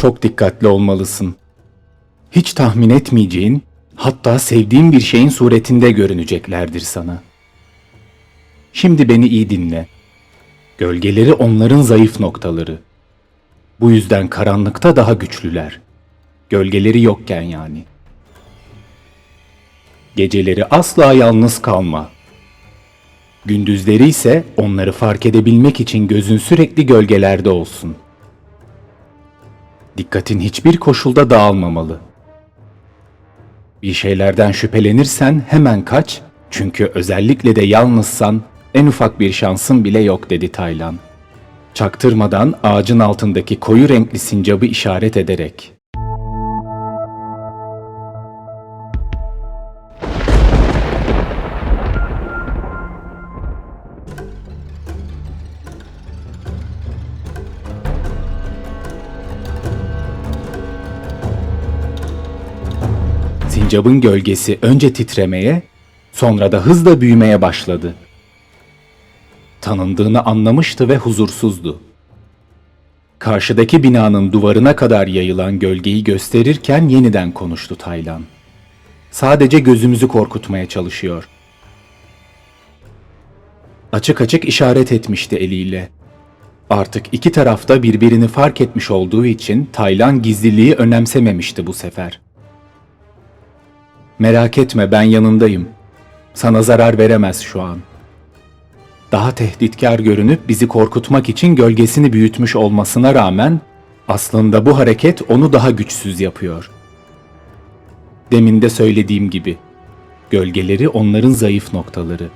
Çok dikkatli olmalısın. Hiç tahmin etmeyeceğin, hatta sevdiğin bir şeyin suretinde görüneceklerdir sana. Şimdi beni iyi dinle. Gölgeleri onların zayıf noktaları. Bu yüzden karanlıkta daha güçlüler. Gölgeleri yokken yani. Geceleri asla yalnız kalma. Gündüzleri ise onları fark edebilmek için gözün sürekli gölgelerde olsun. Dikkatin hiçbir koşulda dağılmamalı. Bir şeylerden şüphelenirsen hemen kaç çünkü özellikle de yalnızsan en ufak bir şansın bile yok dedi Taylan. Çaktırmadan ağacın altındaki koyu renkli sincabı işaret ederek. Sincabın gölgesi önce titremeye, sonra da hızla büyümeye başladı. Tanındığını anlamıştı ve huzursuzdu. Karşıdaki binanın duvarına kadar yayılan gölgeyi gösterirken yeniden konuştu Taylan. Sadece gözümüzü korkutmaya çalışıyor. Açık açık işaret etmişti eliyle. Artık iki tarafta birbirini fark etmiş olduğu için Taylan gizliliği önemsememişti bu sefer. Merak etme ben yanındayım. Sana zarar veremez şu an. Daha tehditkar görünüp bizi korkutmak için gölgesini büyütmüş olmasına rağmen aslında bu hareket onu daha güçsüz yapıyor. Demin de söylediğim gibi gölgeleri onların zayıf noktaları.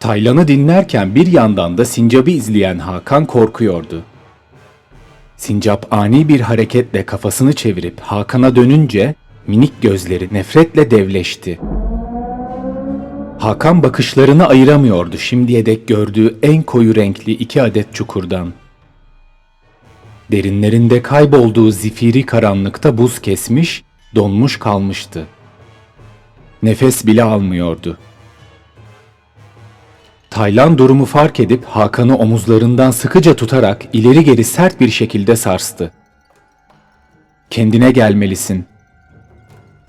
Taylan'ı dinlerken bir yandan da Sincap'ı izleyen Hakan korkuyordu. Sincap ani bir hareketle kafasını çevirip Hakan'a dönünce minik gözleri nefretle devleşti. Hakan bakışlarını ayıramıyordu şimdiye dek gördüğü en koyu renkli iki adet çukurdan. Derinlerinde kaybolduğu zifiri karanlıkta buz kesmiş, donmuş kalmıştı. Nefes bile almıyordu. Taylan durumu fark edip Hakan'ı omuzlarından sıkıca tutarak ileri geri sert bir şekilde sarstı. Kendine gelmelisin.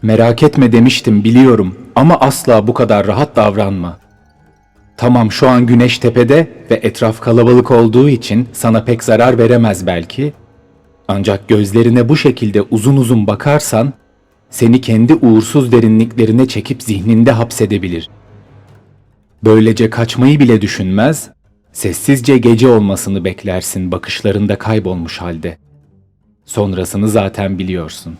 Merak etme demiştim biliyorum ama asla bu kadar rahat davranma. Tamam şu an güneş tepede ve etraf kalabalık olduğu için sana pek zarar veremez belki. Ancak gözlerine bu şekilde uzun uzun bakarsan seni kendi uğursuz derinliklerine çekip zihninde hapsedebilir. Böylece kaçmayı bile düşünmez, sessizce gece olmasını beklersin bakışlarında kaybolmuş halde. Sonrasını zaten biliyorsun.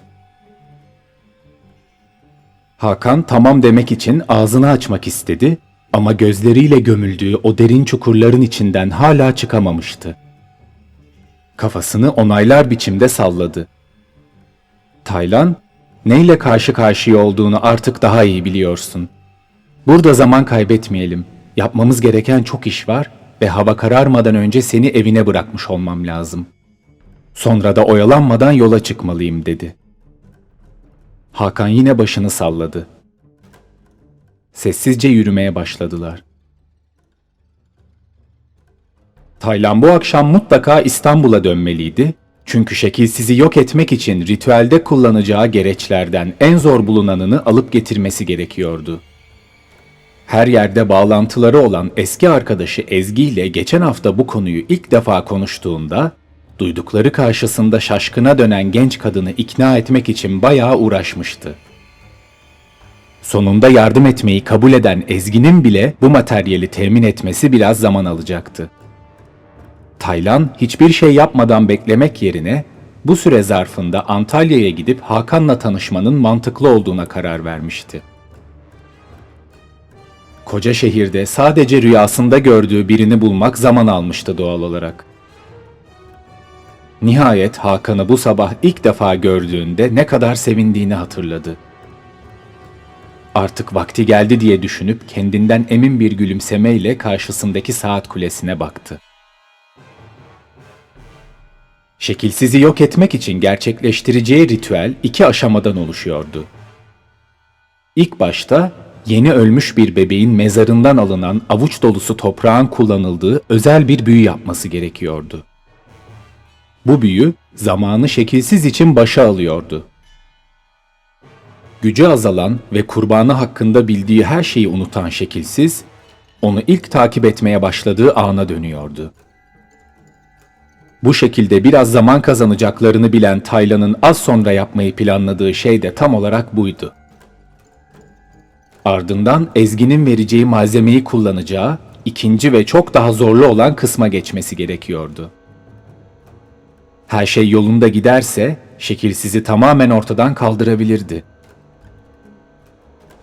Hakan tamam demek için ağzını açmak istedi ama gözleriyle gömüldüğü o derin çukurların içinden hala çıkamamıştı. Kafasını onaylar biçimde salladı. Taylan, neyle karşı karşıya olduğunu artık daha iyi biliyorsun. Burada zaman kaybetmeyelim. Yapmamız gereken çok iş var ve hava kararmadan önce seni evine bırakmış olmam lazım. Sonra da oyalanmadan yola çıkmalıyım dedi.'' Hakan yine başını salladı. Sessizce yürümeye başladılar. Taylan bu akşam mutlaka İstanbul'a dönmeliydi. Çünkü şekilsizi yok etmek için ritüelde kullanacağı gereçlerden en zor bulunanını alıp getirmesi gerekiyordu. Her yerde bağlantıları olan eski arkadaşı Ezgi ile geçen hafta bu konuyu ilk defa konuştuğunda duydukları karşısında şaşkına dönen genç kadını ikna etmek için bayağı uğraşmıştı. Sonunda yardım etmeyi kabul eden Ezgi'nin bile bu materyali temin etmesi biraz zaman alacaktı. Taylan hiçbir şey yapmadan beklemek yerine bu süre zarfında Antalya'ya gidip Hakan'la tanışmanın mantıklı olduğuna karar vermişti. Koca şehirde sadece rüyasında gördüğü birini bulmak zaman almıştı doğal olarak. Nihayet Hakan'ı bu sabah ilk defa gördüğünde ne kadar sevindiğini hatırladı. Artık vakti geldi diye düşünüp kendinden emin bir gülümsemeyle karşısındaki saat kulesine baktı. Şekilsizi yok etmek için gerçekleştireceği ritüel iki aşamadan oluşuyordu. İlk başta yeni ölmüş bir bebeğin mezarından alınan avuç dolusu toprağın kullanıldığı özel bir büyü yapması gerekiyordu. Bu büyü zamanı şekilsiz için başa alıyordu. Gücü azalan ve kurbanı hakkında bildiği her şeyi unutan şekilsiz, onu ilk takip etmeye başladığı ana dönüyordu. Bu şekilde biraz zaman kazanacaklarını bilen Taylan'ın az sonra yapmayı planladığı şey de tam olarak buydu. Ardından Ezgi'nin vereceği malzemeyi kullanacağı ikinci ve çok daha zorlu olan kısma geçmesi gerekiyordu. Her şey yolunda giderse şekilsizi tamamen ortadan kaldırabilirdi.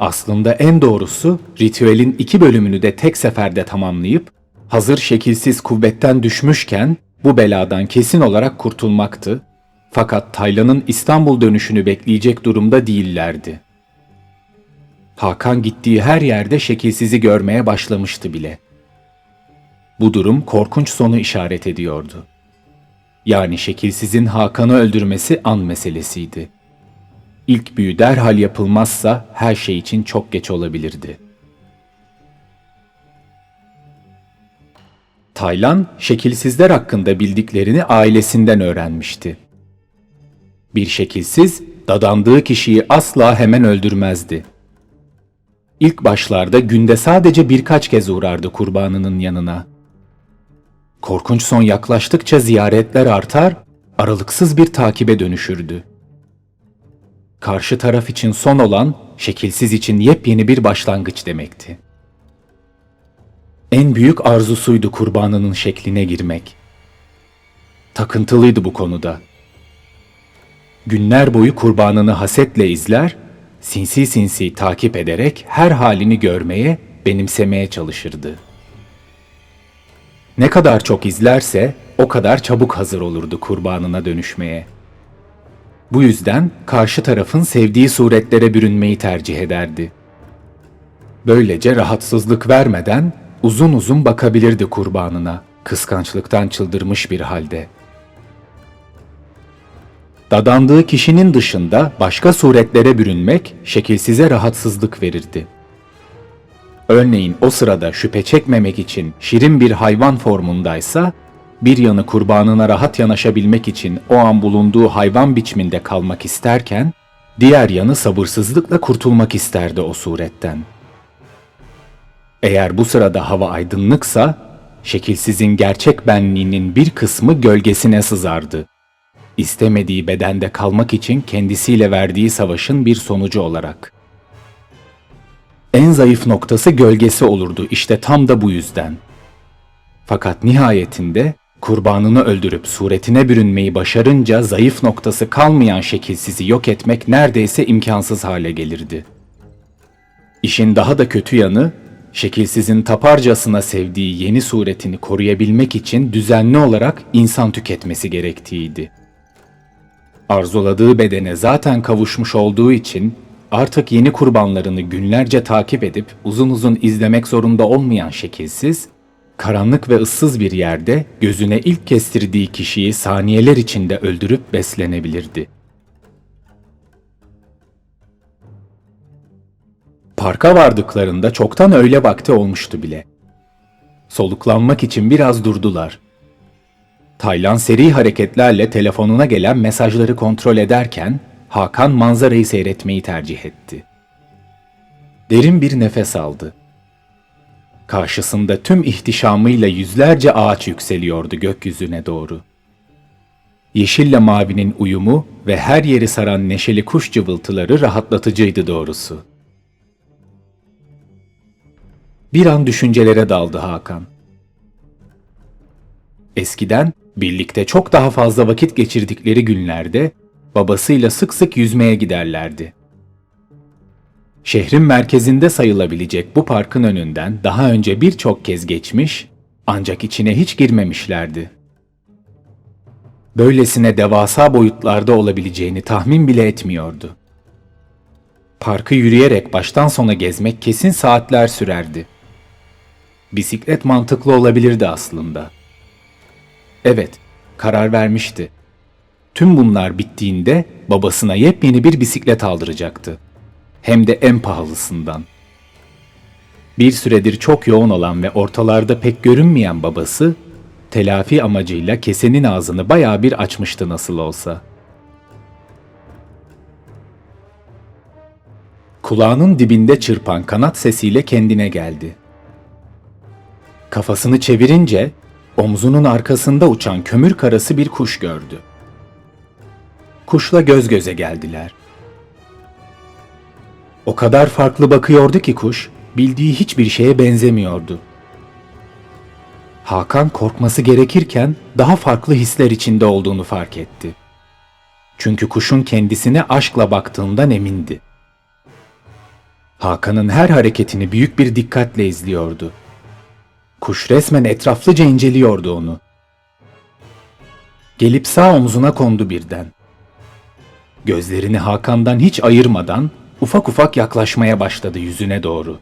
Aslında en doğrusu ritüelin iki bölümünü de tek seferde tamamlayıp hazır şekilsiz kuvvetten düşmüşken bu beladan kesin olarak kurtulmaktı. Fakat Taylan'ın İstanbul dönüşünü bekleyecek durumda değillerdi. Hakan gittiği her yerde şekilsizi görmeye başlamıştı bile. Bu durum korkunç sonu işaret ediyordu. Yani şekilsizin Hakan'ı öldürmesi an meselesiydi. İlk büyü derhal yapılmazsa her şey için çok geç olabilirdi. Taylan, şekilsizler hakkında bildiklerini ailesinden öğrenmişti. Bir şekilsiz, dadandığı kişiyi asla hemen öldürmezdi. İlk başlarda günde sadece birkaç kez uğrardı kurbanının yanına. Korkunç son yaklaştıkça ziyaretler artar, aralıksız bir takibe dönüşürdü. Karşı taraf için son olan, şekilsiz için yepyeni bir başlangıç demekti. En büyük arzusuydu kurbanının şekline girmek. Takıntılıydı bu konuda. Günler boyu kurbanını hasetle izler, sinsi sinsi takip ederek her halini görmeye, benimsemeye çalışırdı. Ne kadar çok izlerse o kadar çabuk hazır olurdu kurbanına dönüşmeye. Bu yüzden karşı tarafın sevdiği suretlere bürünmeyi tercih ederdi. Böylece rahatsızlık vermeden uzun uzun bakabilirdi kurbanına, kıskançlıktan çıldırmış bir halde. Dadandığı kişinin dışında başka suretlere bürünmek şekilsize rahatsızlık verirdi. Örneğin o sırada şüphe çekmemek için şirin bir hayvan formundaysa, bir yanı kurbanına rahat yanaşabilmek için o an bulunduğu hayvan biçiminde kalmak isterken, diğer yanı sabırsızlıkla kurtulmak isterdi o suretten. Eğer bu sırada hava aydınlıksa, şekilsizin gerçek benliğinin bir kısmı gölgesine sızardı. İstemediği bedende kalmak için kendisiyle verdiği savaşın bir sonucu olarak. En zayıf noktası gölgesi olurdu işte tam da bu yüzden. Fakat nihayetinde kurbanını öldürüp suretine bürünmeyi başarınca zayıf noktası kalmayan şekilsizi yok etmek neredeyse imkansız hale gelirdi. İşin daha da kötü yanı, şekilsizin taparcasına sevdiği yeni suretini koruyabilmek için düzenli olarak insan tüketmesi gerektiğiydi. Arzuladığı bedene zaten kavuşmuş olduğu için artık yeni kurbanlarını günlerce takip edip uzun uzun izlemek zorunda olmayan şekilsiz, karanlık ve ıssız bir yerde gözüne ilk kestirdiği kişiyi saniyeler içinde öldürüp beslenebilirdi. Parka vardıklarında çoktan öğle vakti olmuştu bile. Soluklanmak için biraz durdular. Taylan seri hareketlerle telefonuna gelen mesajları kontrol ederken Hakan manzarayı seyretmeyi tercih etti. Derin bir nefes aldı. Karşısında tüm ihtişamıyla yüzlerce ağaç yükseliyordu gökyüzüne doğru. Yeşille mavinin uyumu ve her yeri saran neşeli kuş cıvıltıları rahatlatıcıydı doğrusu. Bir an düşüncelere daldı Hakan. Eskiden birlikte çok daha fazla vakit geçirdikleri günlerde babasıyla sık sık yüzmeye giderlerdi. Şehrin merkezinde sayılabilecek bu parkın önünden daha önce birçok kez geçmiş ancak içine hiç girmemişlerdi. Böylesine devasa boyutlarda olabileceğini tahmin bile etmiyordu. Parkı yürüyerek baştan sona gezmek kesin saatler sürerdi. Bisiklet mantıklı olabilirdi aslında. Evet, karar vermişti. Tüm bunlar bittiğinde babasına yepyeni bir bisiklet aldıracaktı. Hem de en pahalısından. Bir süredir çok yoğun olan ve ortalarda pek görünmeyen babası, telafi amacıyla kesenin ağzını bayağı bir açmıştı nasıl olsa. Kulağının dibinde çırpan kanat sesiyle kendine geldi. Kafasını çevirince omzunun arkasında uçan kömür karası bir kuş gördü. Kuşla göz göze geldiler. O kadar farklı bakıyordu ki kuş, bildiği hiçbir şeye benzemiyordu. Hakan korkması gerekirken daha farklı hisler içinde olduğunu fark etti. Çünkü kuşun kendisine aşkla baktığından emindi. Hakan'ın her hareketini büyük bir dikkatle izliyordu. Kuş resmen etraflıca inceliyordu onu. Gelip sağ omzuna kondu birden. Gözlerini Hakan'dan hiç ayırmadan ufak ufak yaklaşmaya başladı yüzüne doğru.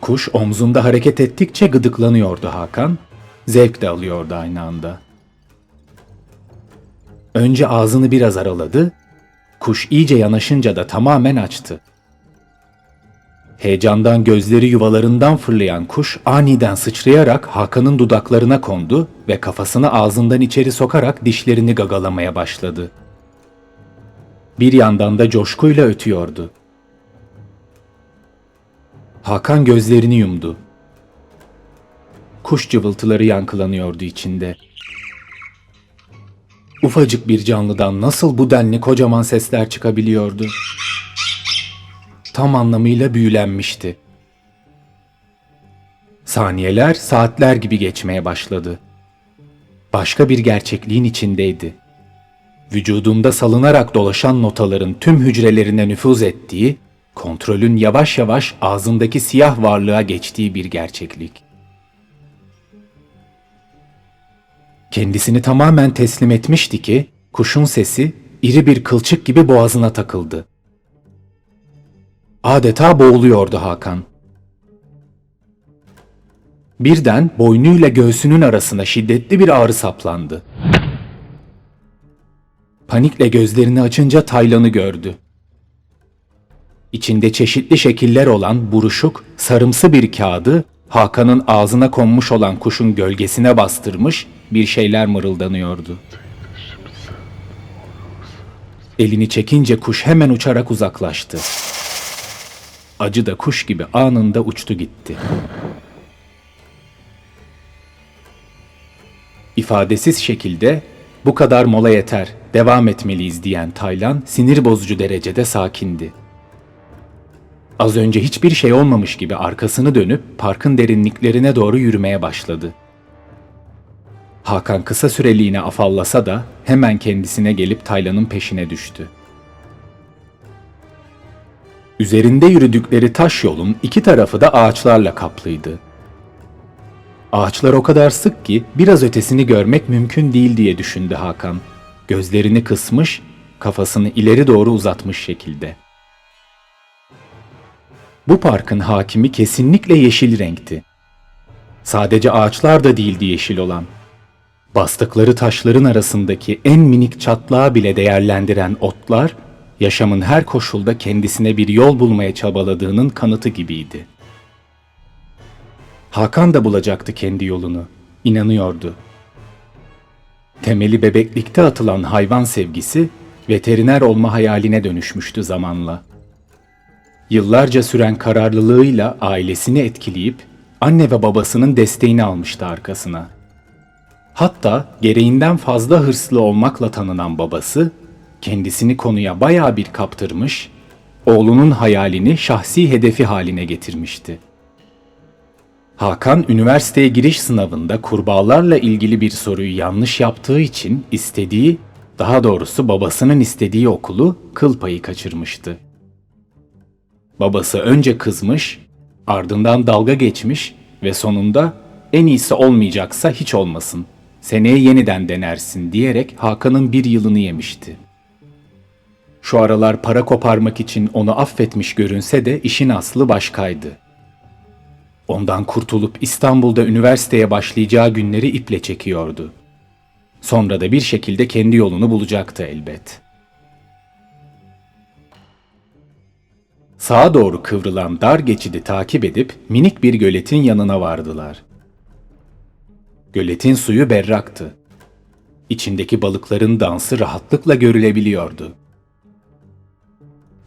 Kuş omzunda hareket ettikçe gıdıklanıyordu Hakan, zevk de alıyordu aynı anda. Önce ağzını biraz araladı, kuş iyice yanaşınca da tamamen açtı. Heyecandan gözleri yuvalarından fırlayan kuş aniden sıçrayarak Hakan'ın dudaklarına kondu ve kafasını ağzından içeri sokarak dişlerini gagalamaya başladı. Bir yandan da coşkuyla ötüyordu. Hakan gözlerini yumdu. Kuş cıvıltıları yankılanıyordu içinde. Ufacık bir canlıdan nasıl bu denli kocaman sesler çıkabiliyordu? Tam anlamıyla büyülenmişti. Saniyeler saatler gibi geçmeye başladı. Başka bir gerçekliğin içindeydi. Vücudumda salınarak dolaşan notaların tüm hücrelerine nüfuz ettiği, kontrolün yavaş yavaş ağzındaki siyah varlığa geçtiği bir gerçeklik. Kendisini tamamen teslim etmişti ki kuşun sesi iri bir kılçık gibi boğazına takıldı. Adeta boğuluyordu Hakan. Birden boynuyla göğsünün arasına şiddetli bir ağrı saplandı. Panikle gözlerini açınca Taylan'ı gördü. İçinde çeşitli şekiller olan buruşuk, sarımsı bir kağıdı Hakan'ın ağzına konmuş olan kuşun gölgesine bastırmış bir şeyler mırıldanıyordu. Elini çekince kuş hemen uçarak uzaklaştı. Acı da kuş gibi anında uçtu gitti. İfadesiz şekilde bu kadar mola yeter, devam etmeliyiz diyen Taylan sinir bozucu derecede sakindi. Az önce hiçbir şey olmamış gibi arkasını dönüp parkın derinliklerine doğru yürümeye başladı. Hakan kısa süreliğine afallasa da hemen kendisine gelip Taylan'ın peşine düştü. Üzerinde yürüdükleri taş yolun iki tarafı da ağaçlarla kaplıydı. Ağaçlar o kadar sık ki biraz ötesini görmek mümkün değil diye düşündü Hakan. Gözlerini kısmış, kafasını ileri doğru uzatmış şekilde. Bu parkın hakimi kesinlikle yeşil renkti. Sadece ağaçlar da değildi yeşil olan. Bastıkları taşların arasındaki en minik çatlağı bile değerlendiren otlar, yaşamın her koşulda kendisine bir yol bulmaya çabaladığının kanıtı gibiydi. Hakan da bulacaktı kendi yolunu, inanıyordu. Temeli bebeklikte atılan hayvan sevgisi, veteriner olma hayaline dönüşmüştü zamanla. Yıllarca süren kararlılığıyla ailesini etkileyip anne ve babasının desteğini almıştı arkasına. Hatta gereğinden fazla hırslı olmakla tanınan babası kendisini konuya bayağı bir kaptırmış, oğlunun hayalini şahsi hedefi haline getirmişti. Hakan üniversiteye giriş sınavında kurbağalarla ilgili bir soruyu yanlış yaptığı için istediği, daha doğrusu babasının istediği okulu kıl payı kaçırmıştı. Babası önce kızmış, ardından dalga geçmiş ve sonunda en iyisi olmayacaksa hiç olmasın, seneye yeniden denersin diyerek Hakan'ın bir yılını yemişti. Şu aralar para koparmak için onu affetmiş görünse de işin aslı başkaydı. Ondan kurtulup İstanbul'da üniversiteye başlayacağı günleri iple çekiyordu. Sonra da bir şekilde kendi yolunu bulacaktı elbet. Sağa doğru kıvrılan dar geçidi takip edip minik bir göletin yanına vardılar. Göletin suyu berraktı. İçindeki balıkların dansı rahatlıkla görülebiliyordu.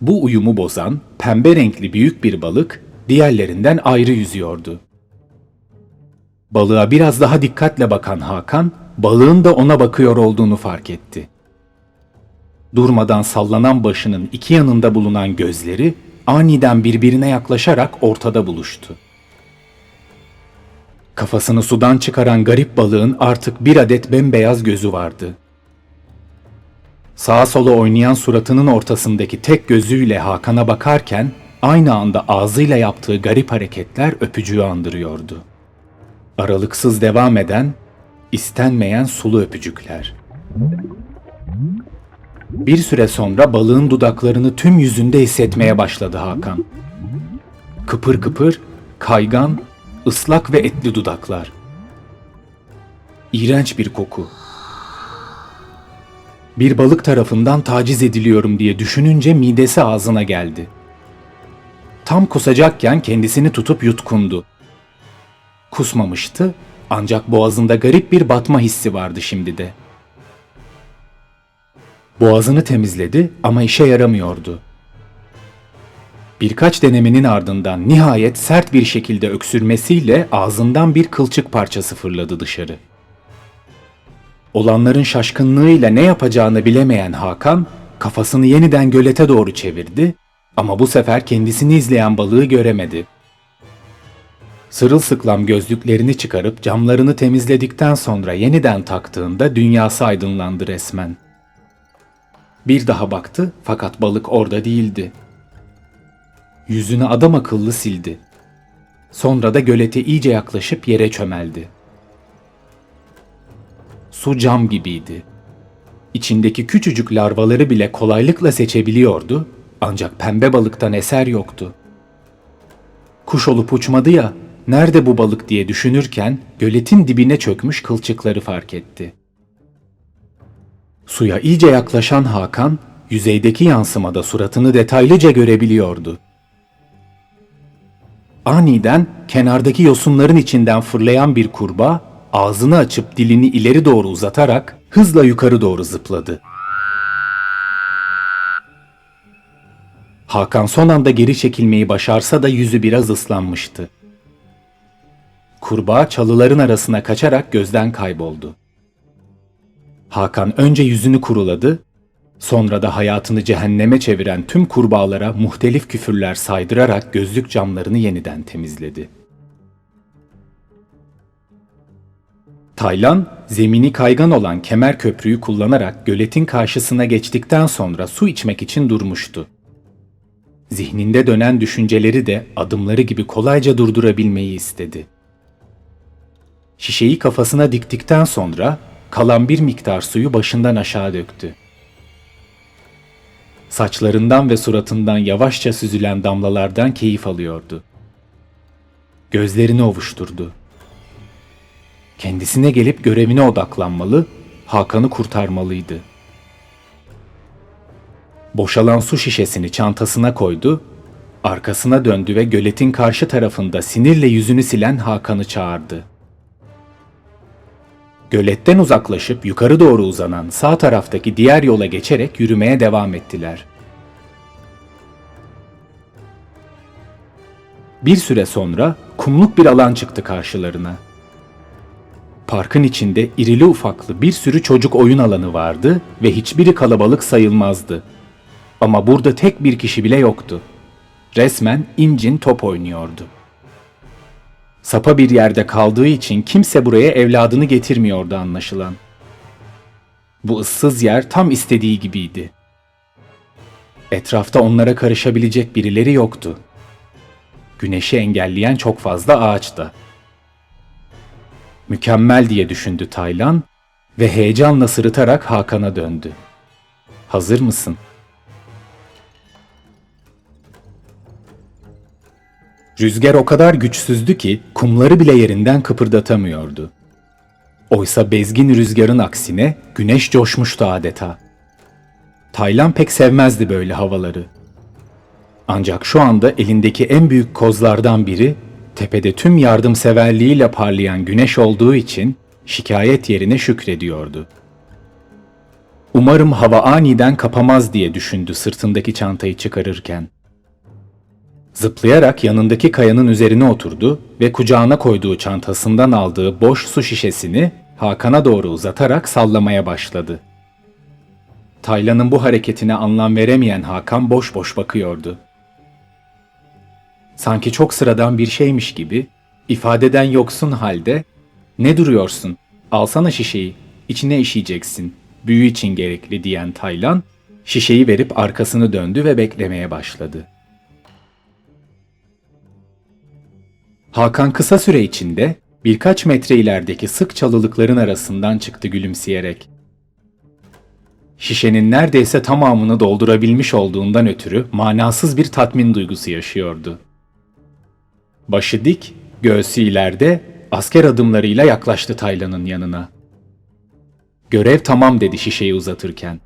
Bu uyumu bozan pembe renkli büyük bir balık diğerlerinden ayrı yüzüyordu. Balığa biraz daha dikkatle bakan Hakan, balığın da ona bakıyor olduğunu fark etti. Durmadan sallanan başının iki yanında bulunan gözleri aniden birbirine yaklaşarak ortada buluştu. Kafasını sudan çıkaran garip balığın artık bir adet bembeyaz gözü vardı. Sağa sola oynayan suratının ortasındaki tek gözüyle Hakan'a bakarken aynı anda ağzıyla yaptığı garip hareketler öpücüğü andırıyordu. Aralıksız devam eden, istenmeyen sulu öpücükler. Bir süre sonra balığın dudaklarını tüm yüzünde hissetmeye başladı Hakan. Kıpır kıpır, kaygan, ıslak ve etli dudaklar. İğrenç bir koku. Bir balık tarafından taciz ediliyorum diye düşününce midesi ağzına geldi. Tam kusacakken kendisini tutup yutkundu. Kusmamıştı ancak boğazında garip bir batma hissi vardı şimdi de. Boğazını temizledi ama işe yaramıyordu. Birkaç denemenin ardından nihayet sert bir şekilde öksürmesiyle ağzından bir kılçık parçası fırladı dışarı. Olanların şaşkınlığıyla ne yapacağını bilemeyen Hakan kafasını yeniden gölete doğru çevirdi ama bu sefer kendisini izleyen balığı göremedi. Sırılsıklam gözlüklerini çıkarıp camlarını temizledikten sonra yeniden taktığında dünyası aydınlandı resmen. Bir daha baktı fakat balık orada değildi. Yüzünü adam akıllı sildi. Sonra da gölete iyice yaklaşıp yere çömeldi. Su cam gibiydi. İçindeki küçücük larvaları bile kolaylıkla seçebiliyordu ancak pembe balıktan eser yoktu. Kuş olup uçmadı ya, nerede bu balık diye düşünürken göletin dibine çökmüş kılçıkları fark etti. Suya iyice yaklaşan Hakan, yüzeydeki yansımada suratını detaylıca görebiliyordu. Aniden kenardaki yosunların içinden fırlayan bir kurbağa ağzını açıp dilini ileri doğru uzatarak hızla yukarı doğru zıpladı. Hakan son anda geri çekilmeyi başarsa da yüzü biraz ıslanmıştı. Kurbağa çalıların arasına kaçarak gözden kayboldu. Hakan önce yüzünü kuruladı, sonra da hayatını cehenneme çeviren tüm kurbağalara muhtelif küfürler saydırarak gözlük camlarını yeniden temizledi. Taylan, zemini kaygan olan kemer köprüyü kullanarak göletin karşısına geçtikten sonra su içmek için durmuştu. Zihninde dönen düşünceleri de adımları gibi kolayca durdurabilmeyi istedi. Şişeyi kafasına diktikten sonra kalan bir miktar suyu başından aşağı döktü. Saçlarından ve suratından yavaşça süzülen damlalardan keyif alıyordu. Gözlerini ovuşturdu. Kendisine gelip görevine odaklanmalı, Hakan'ı kurtarmalıydı. Boşalan su şişesini çantasına koydu, arkasına döndü ve göletin karşı tarafında sinirle yüzünü silen Hakan'ı çağırdı. Göletten uzaklaşıp yukarı doğru uzanan sağ taraftaki diğer yola geçerek yürümeye devam ettiler. Bir süre sonra kumluk bir alan çıktı karşılarına. Parkın içinde irili ufaklı bir sürü çocuk oyun alanı vardı ve hiçbiri kalabalık sayılmazdı. Ama burada tek bir kişi bile yoktu. Resmen incin top oynuyordu. Sapa bir yerde kaldığı için kimse buraya evladını getirmiyordu anlaşılan. Bu ıssız yer tam istediği gibiydi. Etrafta onlara karışabilecek birileri yoktu. Güneşi engelleyen çok fazla ağaç da. Mükemmel diye düşündü Taylan ve heyecanla sırıtarak Hakan'a döndü. Hazır mısın? Rüzgar o kadar güçsüzdü ki kumları bile yerinden kıpırdatamıyordu. Oysa bezgin rüzgarın aksine güneş coşmuştu adeta. Taylan pek sevmezdi böyle havaları. Ancak şu anda elindeki en büyük kozlardan biri tepede tüm yardımseverliğiyle parlayan güneş olduğu için şikayet yerine şükrediyordu. Umarım hava aniden kapamaz diye düşündü sırtındaki çantayı çıkarırken. Zıplayarak yanındaki kayanın üzerine oturdu ve kucağına koyduğu çantasından aldığı boş su şişesini Hakan'a doğru uzatarak sallamaya başladı. Taylan'ın bu hareketine anlam veremeyen Hakan boş boş bakıyordu. Sanki çok sıradan bir şeymiş gibi, ifadeden yoksun halde ''Ne duruyorsun? Alsana şişeyi, içine işeyeceksin, büyü için gerekli.'' diyen Taylan, şişeyi verip arkasını döndü ve beklemeye başladı. Hakan kısa süre içinde birkaç metre ilerideki sık çalılıkların arasından çıktı gülümseyerek. Şişenin neredeyse tamamını doldurabilmiş olduğundan ötürü manasız bir tatmin duygusu yaşıyordu. Başı dik, göğsü ileride, asker adımlarıyla yaklaştı Taylan'ın yanına. Görev tamam dedi şişeyi uzatırken.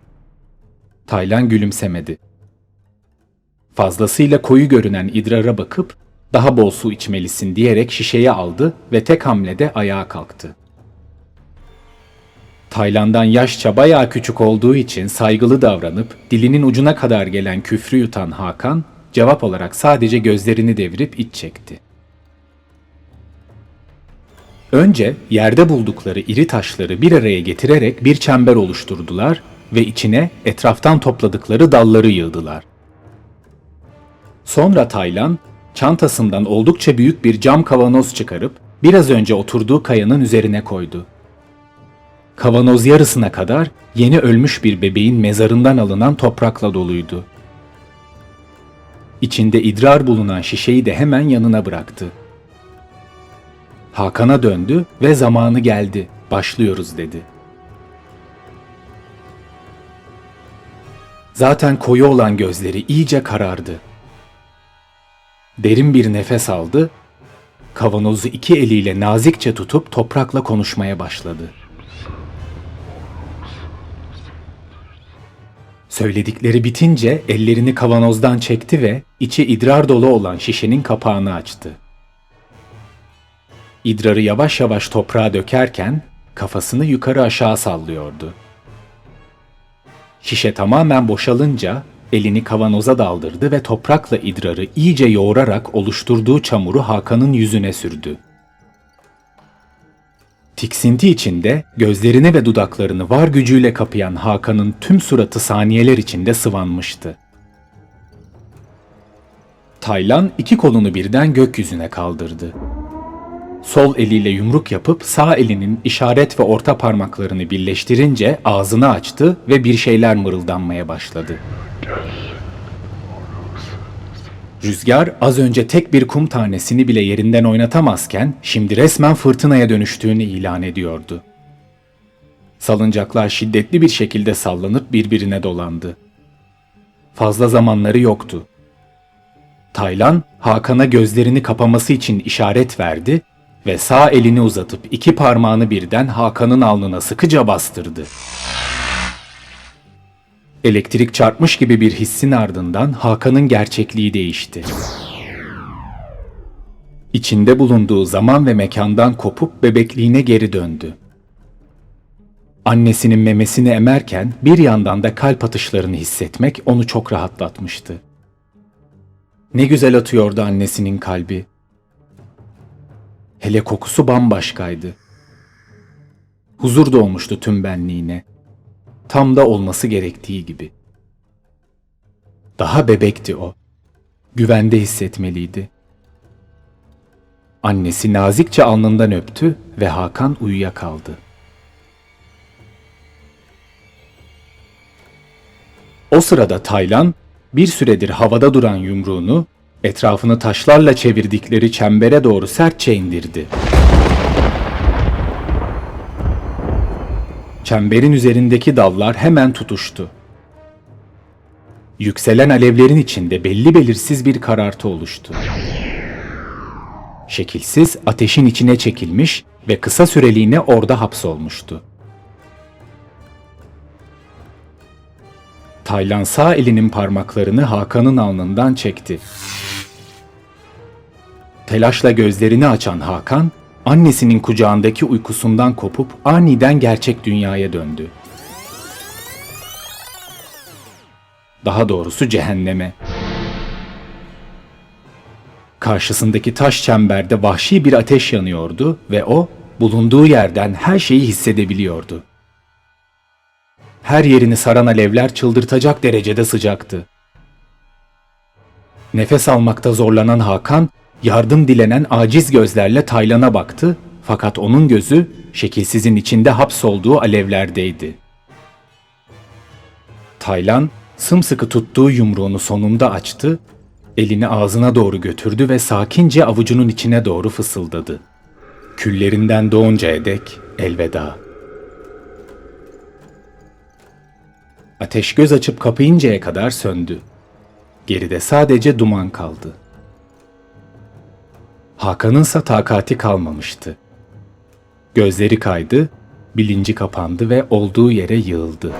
Taylan gülümsemedi. Fazlasıyla koyu görünen idrara bakıp daha bol su içmelisin diyerek şişeyi aldı ve tek hamlede ayağa kalktı. Taylan'dan yaşça bayağı küçük olduğu için saygılı davranıp dilinin ucuna kadar gelen küfrü yutan Hakan cevap olarak sadece gözlerini devirip iç çekti. Önce yerde buldukları iri taşları bir araya getirerek bir çember oluşturdular ve içine etraftan topladıkları dalları yığdılar. Sonra Taylan çantasından oldukça büyük bir cam kavanoz çıkarıp biraz önce oturduğu kayanın üzerine koydu. Kavanoz yarısına kadar yeni ölmüş bir bebeğin mezarından alınan toprakla doluydu. İçinde idrar bulunan şişeyi de hemen yanına bıraktı. Hakan'a döndü ve zamanı geldi, başlıyoruz dedi. Zaten koyu olan gözleri iyice karardı. Derin bir nefes aldı, kavanozu iki eliyle nazikçe tutup toprakla konuşmaya başladı. Söyledikleri bitince ellerini kavanozdan çekti ve içi idrar dolu olan şişenin kapağını açtı. İdrarı yavaş yavaş toprağa dökerken kafasını yukarı aşağı sallıyordu. Şişe tamamen boşalınca elini kavanoza daldırdı ve toprakla idrarı iyice yoğurarak oluşturduğu çamuru Hakan'ın yüzüne sürdü. Tiksinti içinde gözlerini ve dudaklarını var gücüyle kapayan Hakan'ın tüm suratı saniyeler içinde sıvanmıştı. Taylan iki kolunu birden gökyüzüne kaldırdı. Sol eliyle yumruk yapıp sağ elinin işaret ve orta parmaklarını birleştirince ağzını açtı ve bir şeyler mırıldanmaya başladı. Rüzgar az önce tek bir kum tanesini bile yerinden oynatamazken şimdi resmen fırtınaya dönüştüğünü ilan ediyordu. Salıncaklar şiddetli bir şekilde sallanıp birbirine dolandı. Fazla zamanları yoktu. Taylan, Hakan'a gözlerini kapaması için işaret verdi ve sağ elini uzatıp iki parmağını birden Hakan'ın alnına sıkıca bastırdı. Elektrik çarpmış gibi bir hissin ardından Hakan'ın gerçekliği değişti. İçinde bulunduğu zaman ve mekandan kopup bebekliğine geri döndü. Annesinin memesini emerken bir yandan da kalp atışlarını hissetmek onu çok rahatlatmıştı. Ne güzel atıyordu annesinin kalbi. Hele kokusu bambaşkaydı. Huzur dolmuştu tüm benliğine. Tam da olması gerektiği gibi. Daha bebekti o. Güvende hissetmeliydi. Annesi nazikçe alnından öptü ve Hakan uyuyakaldı. O sırada Taylan bir süredir havada duran yumruğunu etrafını taşlarla çevirdikleri çembere doğru sertçe indirdi. Çemberin üzerindeki dallar hemen tutuştu. Yükselen alevlerin içinde belli belirsiz bir karartı oluştu. Şekilsiz ateşin içine çekilmiş ve kısa süreliğine orada hapsolmuştu. Taylan sağ elinin parmaklarını Hakan'ın alnından çekti. Telaşla gözlerini açan Hakan, annesinin kucağındaki uykusundan kopup aniden gerçek dünyaya döndü. Daha doğrusu cehenneme. Karşısındaki taş çemberde vahşi bir ateş yanıyordu ve o bulunduğu yerden her şeyi hissedebiliyordu. Her yerini saran alevler çıldırtacak derecede sıcaktı. Nefes almakta zorlanan Hakan, yardım dilenen aciz gözlerle Taylan'a baktı fakat onun gözü şekilsizin içinde hapsolduğu alevlerdeydi. Taylan sımsıkı tuttuğu yumruğunu sonunda açtı, elini ağzına doğru götürdü ve sakince avucunun içine doğru fısıldadı. Küllerinden doğuncaya dek elveda. Ateş göz açıp kapayıncaya kadar söndü. Geride sadece duman kaldı. Hakan'ınsa takati kalmamıştı. Gözleri kaydı, bilinci kapandı ve olduğu yere yığıldı.